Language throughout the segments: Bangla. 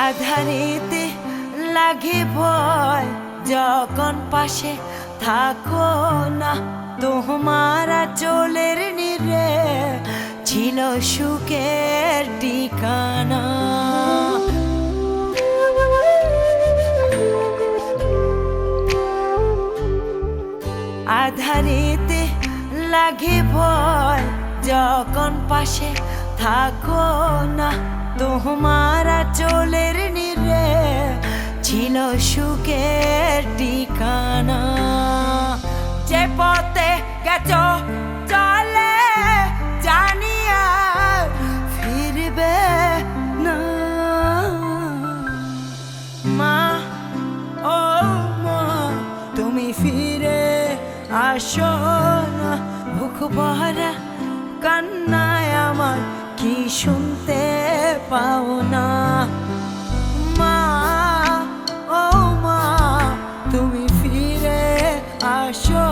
আধারেতে লাগে ভয় যখন পাশে থাকো না তোমার চলের নিরে ছিল সুখের ঠিকানা। ভয়, যখন পাশে থাকো না, তোমার চলের নিরে ছিল সুখের ঠিকানা। যে পথে গেছ, চলে জানিয়া ফিরবে না। মা, ও মা, তুমি ফিরে আসো না ভরা কান্নায় আমার কি শুনতে পাও না মা, ও মা, তুমি ফিরে আসো।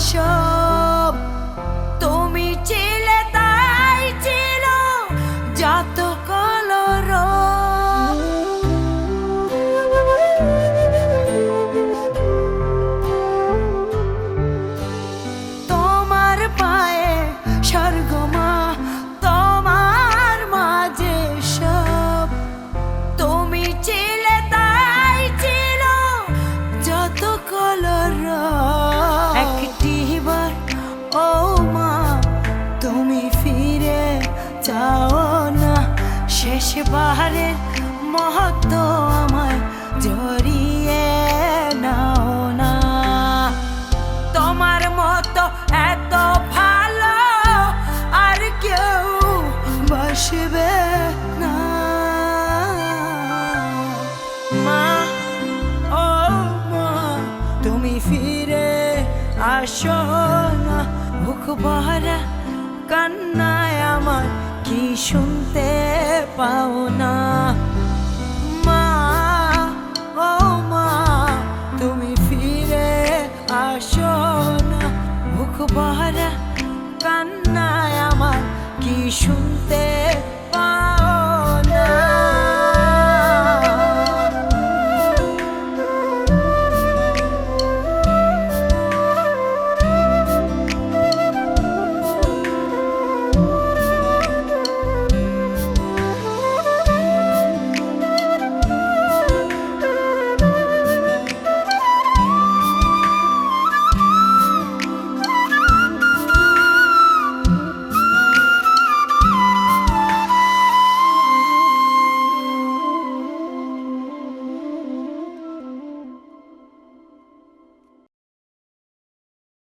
show. ও মা তুমি ফিরে যাও না। শেষ বাহারের মহত্ব আমায় জড়িয়ে নাও না। তোমার মতো এত ভালো আর কেউ বসবে না। মা ও মা তুমি ফিরে আসো। চোখ ভরা কান্নায় আমার কি শুনতে পাও না মা, ও মা, তুমি ফিরে আসো না? ভুখ ভরা কান্নায় আমার কি শুনতে